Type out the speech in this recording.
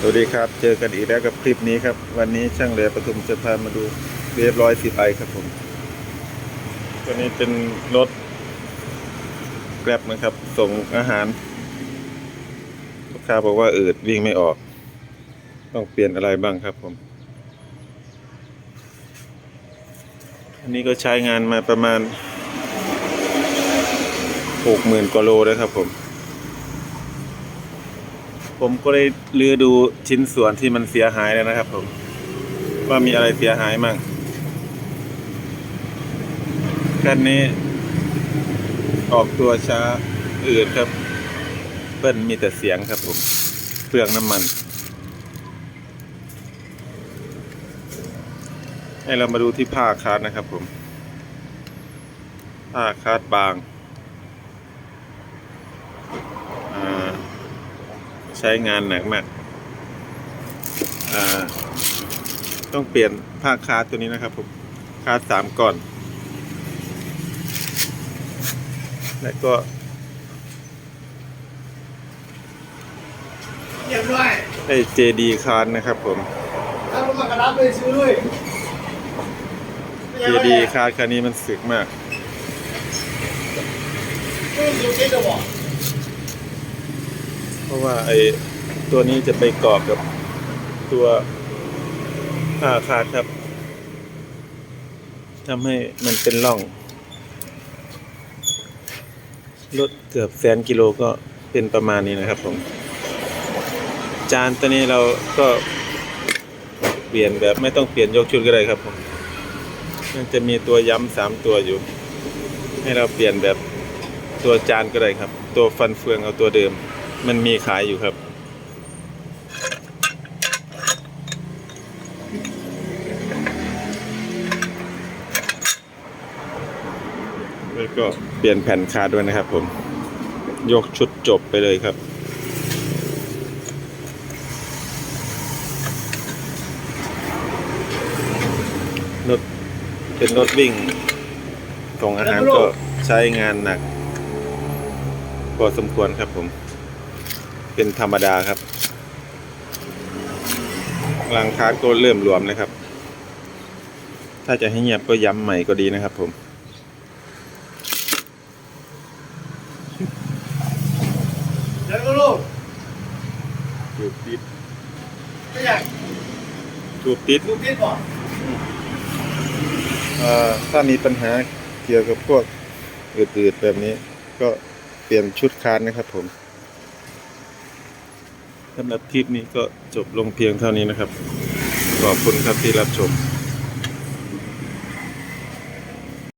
สวัสดีครับ เจอกันอีกแล้วกับคลิปนี้ครับ วันนี้ช่างเหลือปทุมจะพามาดูเรียบร้อยสิบไอครับผม ตัวนี้เป็นรถแกร็บนะครับ ส่งอาหาร ลูกค้าบอกว่าอืดวิ่งไม่ออก ต้องเปลี่ยนอะไรบ้างครับผม อันนี้ก็ใช้งานมาประมาณหกหมื่นกว่าโลแล้วครับผม ผมก็ได้ลือดูชิ้นส่วนที่มันเสียหายแล้วนะครับผม ว่ามีอะไรเสียหายมั่งคันนี้ ออกตัวช้าอืดครับเปิ้ลมีแต่เสียงครับผมเปลืองน้ำมัน ให้เรามาดูที่ผ้าคาดนะครับผมผ้าคาดบางอ่า ใช้งานหนักมากอ่าต้องเปลี่ยนผ้าคาดตัวนี้นะครับผมคาดสามก่อน แล้วก็เรียบร้อยไอ้เจดีคาดนะครับผมถ้ารถมากระดับเลยซื้อเลยเจดีคาดคันนี้มันสึกมากไม่อยู่ที่จะบอก เพราะว่าไอ้ตัวนี้จะไปเกาะกับตัวผ้าคาดครับทำให้มันเป็นร่องรถเกือบแสนกิโลก็เป็นประมาณนี้นะครับผม จานตัวนี้เราก็เปลี่ยนแบบไม่ต้องเปลี่ยนยกชุดก็ได้ครับผมมันจะมีตัวย้ำสามตัวอยู่ ให้เราเปลี่ยนแบบตัวจานก็ได้ครับ ตัวฟันเฟืองเอาตัวเดิม มันมีขายอยู่ครับ แล้วก็เปลี่ยนแผ่นคาดด้วยนะครับผม ยกชุดจบไปเลยครับรถเป็นรถวิ่งส่งอาหารก็ใช้งานหนักพอสมควรครับผม เป็นธรรมดาครับรางคาร์ดก็เริ่มรวมนะครับ ถ้าจะให้เงียบก็ย้ำใหม่ก็ดีนะครับผมเดี๋ยวก็รู้ถูกติดไม่อยากถูกติดดูพิษบอกเอ่อถ้ามีปัญหาเกี่ยวกับพวกอืดๆแบบนี้ ก็เปลี่ยนชุดคาร์ดนะครับผม สำหรับคลิปนี้ก็จบลงเพียงเท่านี้นะครับ ขอบคุณครับที่รับชม